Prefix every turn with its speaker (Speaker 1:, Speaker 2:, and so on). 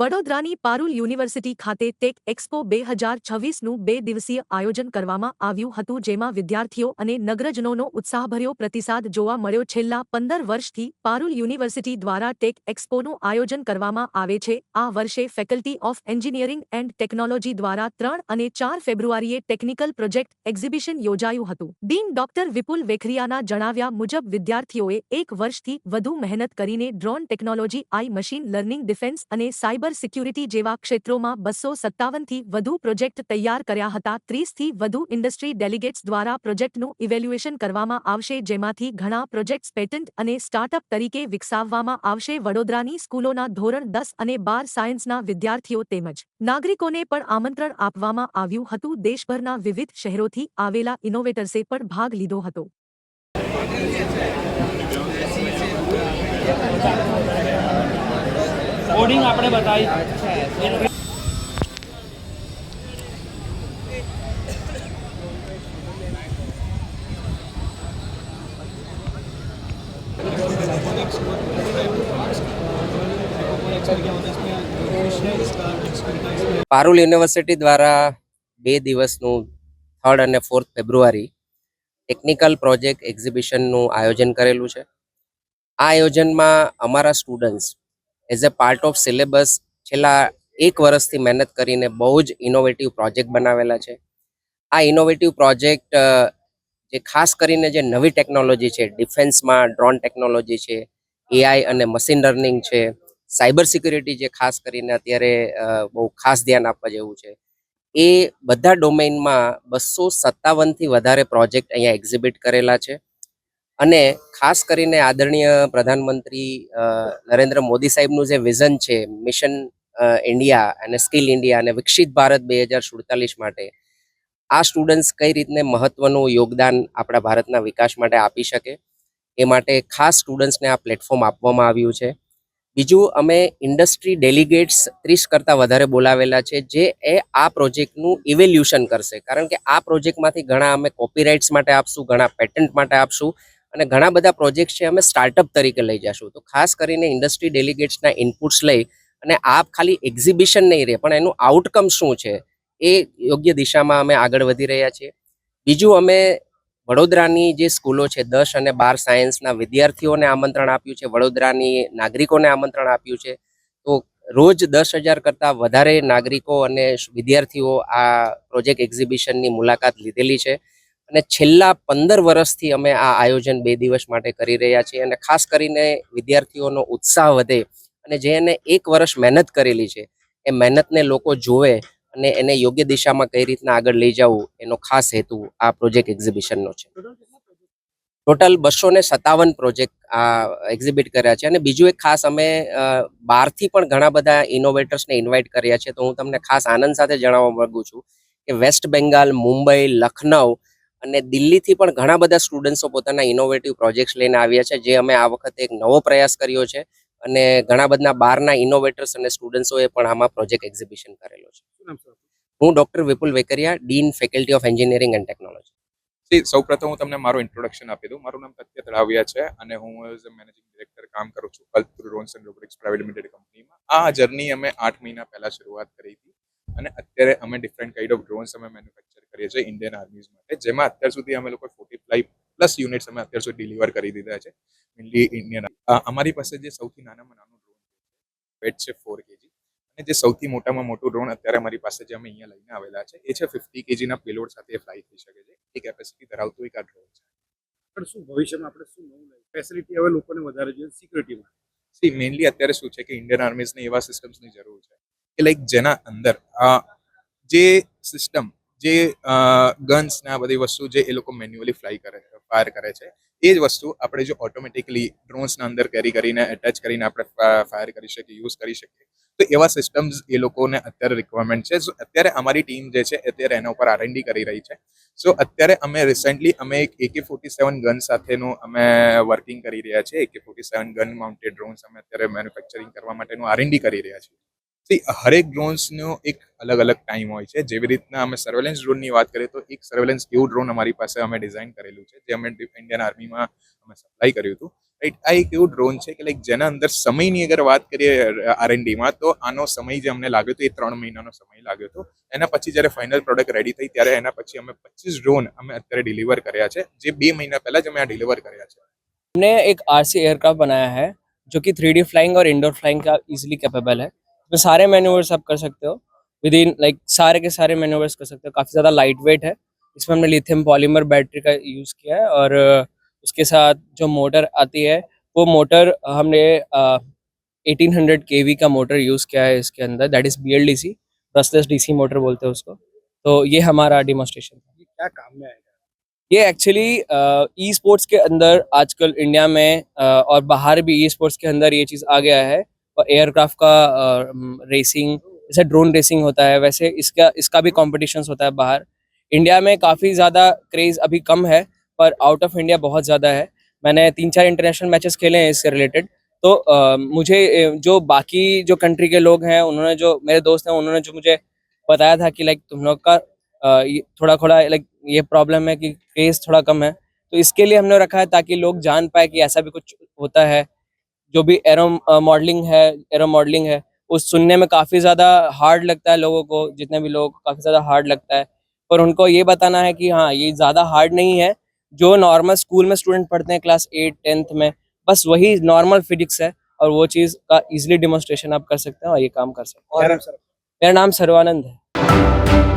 Speaker 1: વડોદરાની પારુલ યુનિવર્સિટી ખાતે tech expo બે હજાર છવ્વીસનું બે દિવસીય આયોજન કરવામાં આવ્યું હતું, જેમાં વિદ્યાર્થીઓ અને નગરજનોનો ઉત્સાહભર્યો પ્રતિસાદ જોવા મળ્યો. છેલ્લા પંદર વર્ષથી પારુલ યુનિવર્સિટી દ્વારા ટેક એક્સપોનું આયોજન કરવામાં આવે છે. આ વર્ષે faculty of engineering and technology દ્વારા ત્રણ અને ચાર ફેબ્રુઆરીએ ટેકનિકલ પ્રોજેક્ટ એક્ઝિબિશન યોજાયું હતું. ડીન ડોક્ટર વિપુલ વેખરિયાના જણાવ્યા મુજબ, વિદ્યાર્થીઓએ એક વર્ષથી વધુ મહેનત કરીને drone technology, AI machine learning, defence અને સાયબર સિક્યુરિટી જેવા ક્ષેત્રોમાં બસો સત્તાવનથી વધુ પ્રોજેક્ટ તૈયાર કર્યા હતા. ત્રીસથી વધુ ઇન્ડસ્ટ્રી ડેલિગેટ્સ દ્વારા પ્રોજેક્ટનું ઇવેલ્યુએશન કરવામાં આવશે, જેમાંથી ઘણા પ્રોજેક્ટ્સ પેટન્ટ અને સ્ટાર્ટઅપ તરીકે વિકસાવવામાં આવશે. વડોદરાની સ્કૂલોના ધોરણ દસ અને બાર સાયન્સના વિદ્યાર્થીઓ તેમજ નાગરિકોને પણ આમંત્રણ આપવામાં આવ્યું હતું. દેશભરના વિવિધ શહેરોથી આવેલા ઇનોવેટર્સે પણ ભાગ લીધો હતો.
Speaker 2: કોડિંગ આપણે બતાવી.
Speaker 3: પારુલ યુનિવર્સિટી દ્વારા બે દિવસનું થર્ડ અને ફોર્થ ફેબ્રુઆરી ટેકનિકલ પ્રોજેક્ટ એક્ઝિબિશનનું આયોજન કરેલું છે. આ આયોજનમાં અમારા students as a part of syllabus છેલ્લા એક વર્ષથી મહેનત કરીને બહુ જ ઇનોવેટિવ પ્રોજેક્ટ બનાવેલા છે. આ ઇનોવેટિવ પ્રોજેક્ટ જે ખાસ કરીને જે નવી ટેકનોલોજી છે ડિફેન્સમાં ડ્રોન ટેકનોલોજી છે એઆઈ અને મશીન લર્નિંગ છે સાયબર સિક્યુરિટી જે ખાસ કરીને અત્યારે બહુ ખાસ ધ્યાન આપવા જેવું છે, એ બધા ડોમેઇનમાં બસો સત્તાવનથી વધારે પ્રોજેક્ટ અહીંયા એક્ઝિબિટ કરેલા છે. અને ખાસ કરીને આદરણીય પ્રધાનમંત્રી નરેન્દ્ર મોદી સાહેબનું જે વિઝન છે, મિશન ઇન્ડિયા અને સ્કિલ ઇન્ડિયા અને વિકસિત ભારત બે હજાર સુડતાલીસ માટે, આ સ્ટુડન્ટ્સ કઈ રીતને મહત્વનું યોગદાન આપણા ભારતના વિકાસ માટે આપી શકે, એ માટે ખાસ સ્ટુડન્ટ્સને આ પ્લેટફોર્મ આપવામાં આવ્યું છે. બીજું, અમે ઇન્ડસ્ટ્રી ડેલિગેટ્સ ત્રીસ કરતાં વધારે બોલાવેલા છે, જે એ આ પ્રોજેક્ટનું ઇવેલ્યુશન કરશે. કારણ કે આ પ્રોજેક્ટમાંથી ઘણા અમે કોપીરાઇટ્સ માટે આપશું, ઘણા પેટન્ટ માટે આપશું અને ઘણા બધા પ્રોજેક્ટ છે અમે સ્ટાર્ટઅપ તરીકે લઈ જશું. તો ખાસ કરીને ઇન્ડસ્ટ્રી ડેલિગેટ્સના ઇનપુટ્સ લઈ અને આ ખાલી એક્ઝિબિશન નહીં રહે, પણ એનું આઉટકમ શું છે એ યોગ્ય દિશામાં અમે આગળ વધી રહ્યા છીએ. બીજું અમે વડોદરાની જે સ્કૂલો છે, દસ અને બાર સાયન્સના વિદ્યાર્થીઓને આમંત્રણ આપ્યું છે, વડોદરાની નાગરિકોને આમંત્રણ આપ્યું છે. તો રોજ દસ હજાર કરતાં વધારે નાગરિકો અને વિદ્યાર્થીઓ આ પ્રોજેક્ટ એક્ઝિબિશનની મુલાકાત લીધેલી છે. અને છેલ્લા પંદર વર્ષથી અમે આ આયોજન બે દિવસ માટે કરી રહ્યા છીએ અને ખાસ કરીને વિદ્યાર્થીઓનો ઉત્સાહ વધે અને જે એને એક વર્ષ મહેનત કરેલી છે, એ મહેનતને લોકો જોવે અને એને યોગ્ય દિશામાં કઈ રીતના આગળ લઈ જવું એનો ખાસ હેતુ આ પ્રોજેક્ટ એક્ઝિબિશનનો છે. ટોટલ બસો ને સત્તાવન પ્રોજેક્ટ આ એક્ઝિબિટ કર્યા છે અને બીજું એક ખાસ અમે બહારથી પણ ઘણા બધા ઇનોવેટર્સને ઇન્વાઇટ કર્યા છે. તો હું તમને ખાસ આનંદ સાથે જણાવવા માંગુ છું કે વેસ્ટ બેંગાલ, મુંબઈ, લખનઉ અને દિલ્હીથી પણ ઘણા બધા સ્ટુડન્ટ્સો પોતાના ઇનોવેટિવ પ્રોજેક્ટ્સ લઈને આવ્યા છે જે અમે આ વખતે એક નવો પ્રયાસ કર્યો છે અને ઘણા બધા બહારના ઇનોવેટર્સ અને સ્ટુડન્ટ્સોએ પણ આમાં પ્રોજેક્ટ એક્ઝિબિશન કરેલો છે. હું doctor Vipul Vekariya dean faculty of engineering and technology
Speaker 4: સૌ સૌપ્રથમ હું તમને મારું ઇન્ટ્રોડક્શન આપી દઉં. મારું નામ તથ્ય તળાવિયા છે અને હું એઝ અ મેનેજિંગ ડિરેક્ટર કામ કરું છું Kalpataru drones and robotics private limited કંપનીમાં. આ જર્ની અમે આઠ મહિના પહેલા શરૂઆત કરી હતી અને અત્યારે અમે ડિફરન્ટ કાઇન્ડ ઓફ ડ્રોન્સ અમે મેન્યુફેક્ચર કરીએ છીએ ઇન્ડિયન આર્મીઝ માટે જેમાં અત્યાર સુધી અમે લોકો ફોર્ટી ફાઈવ પ્લસ યુનિટ્સ અમે અત્યાર સુધી ડિલિવર કરી દીધા છે મેનલી ઇન્ડિયન અમારી પાસે જે સૌથી નાનામાં નાનું ડ્રોન વેટ છે ફોર કેજી અને જે સૌથી મોટામાં મોટું ડ્રોન અત્યારે અમારી પાસે જે અમે અહીંયા લઈને આવેલા છે એ છે ફિફ્ટી કેજીના પેલોડ સાથે ફ્લાય થઈ શકે છે. એ કેપેસિટી ધરાવતું એક આ ડ્રોન છે.
Speaker 5: પણ શું ભવિષ્યમાં આપણે શું નવું ફેસિલિટી હવે લોકોને વધારે જોઈએ સિક્યુરિટીમાં
Speaker 4: સી મેઇનલી અત્યારે શું છે કે ઇન્ડિયન આર્મીઝને એવા સિસ્ટમ્સની જરૂર છે કે લાઈક જેના અંદર જે સિસ્ટમ જે ગન્સ ને આ બધી વસ્તુ જે એ લોકો મેન્યુઅલી ફ્લાય કરે ફાયર કરે છે, એ જ વસ્તુ આપણે જો ઓટોમેટિકલી ડ્રોન્સના અંદર કેરી કરીને એટેચ કરીને આપણે ફાયર કરી શકીએ યુઝ કરી શકીએ, તો એવા સિસ્ટમ્સ એ લોકોને અત્યારે રિક્વાયરમેન્ટ છે. સો અત્યારે અમારી ટીમ જે છે, અત્યારે એના ઉપર આરએનડી કરી રહી છે. સો અત્યારે અમે રિસેન્ટલી અમે એક એકે ફોર્ટી સેવન ગન સાથેનું અમે વર્કિંગ કરી રહ્યા છીએ. AK forty seven gun mounted drones અમે અત્યારે મેન્યુફેક્ચરિંગ કરવા માટેનું આરએનડી કરી રહ્યા છીએ. હરેક ડ્રોન્સનો એક અલગ અલગ ટાઈમ હોય છે જેવી રીતના અમે સર્વેલન્સ ડ્રોનની વાત કરીએ તો એક સર્વેલન્સ એવું ડ્રોન અમારી પાસે અમે ડિઝાઇન કરેલું છે જે અમે ઇન્ડિયન આર્મીમાં અમે સપ્લાય કર્યું હતું રાઈટ આ એક એવું ડ્રોન છે કે લાઈક જેના અંદર સમયની અગર વાત કરીએ આરએનડીમાં તો આનો સમય જે અમને લાગ્યો હતો એ ત્રણ મહિનાનો સમય લાગ્યો હતો એના પછી જ્યારે ફાઇનલ પ્રોડક્ટ રેડી થઈ ત્યારે એના પછી અમે પચીસ ડ્રોન અમે અત્યારે ડિલિવર કર્યા છે જે બે મહિના પહેલા જ અમે આ ડિલિવર કર્યા છે
Speaker 2: हमने एक आरसी एयरक्राफ्ट बनाया है जो कि थ्री डी फ्लाइंग और इंडोर फ्लाइंग का इजीली कैपेबल है इसमें सारे मैन्यूवर्स आप कर सकते हो। विद इन लाइक सारे के सारे मैन्यूवर्स कर सकते हो। काफ़ी ज़्यादा लाइट वेट है। इसमें हमने लिथियम पॉलीमर बैटरी का यूज़ किया है और उसके साथ जो मोटर आती है वो मोटर हमने एटीन हंड्रेड के वी का मोटर यूज़ किया है इसके अंदर। That is B L D C brushless D C motor बोलते हैं उसको। तो ये हमारा डिमोस्ट्रेशन था।
Speaker 5: ये क्या काम में आएगा?
Speaker 2: ये एक्चुअली ई स्पोर्ट्स के अंदर आजकल इंडिया में अ, और बाहर भी ई स्पोर्ट्स के अंदर ये चीज़ आ गया है। और एयरक्राफ्ट का रेसिंग जैसे ड्रोन रेसिंग होता है वैसे इसका इसका भी कॉम्पिटिशन्स होता है बाहर। इंडिया में काफ़ी ज़्यादा क्रेज़ अभी कम है पर आउट ऑफ़ इंडिया बहुत ज़्यादा है। मैंने तीन चार इंटरनेशनल मैचेस खेले हैं इससे रिलेटेड तो अ, मुझे जो बाकी जो कंट्री के लोग हैं उन्होंने जो मेरे दोस्त हैं उन्होंने जो मुझे बताया था कि लाइक तुम लोग का थोड़ा थोड़ा लाइक ये प्रॉब्लम है कि क्रेज थोड़ा कम है। तो इसके लिए हमने रखा है ताकि लोग जान पाए कि ऐसा भी कुछ होता है। जो भी एरो मॉडलिंग है एरो मॉडलिंग है उस सुनने में काफ़ी ज़्यादा हार्ड लगता है लोगों को जितने भी लोग काफ़ी ज़्यादा हार्ड लगता है। पर उनको ये बताना है कि हाँ ये ज़्यादा हार्ड नहीं है जो नॉर्मल स्कूल में स्टूडेंट पढ़ते हैं क्लास एट टेंथ में बस वही नॉर्मल फिजिक्स है और वो चीज़ का इजीली डिमोन्स्ट्रेशन आप कर सकते हैं और ये काम कर सकते हैं। मेरा नाम सर्वानंद है।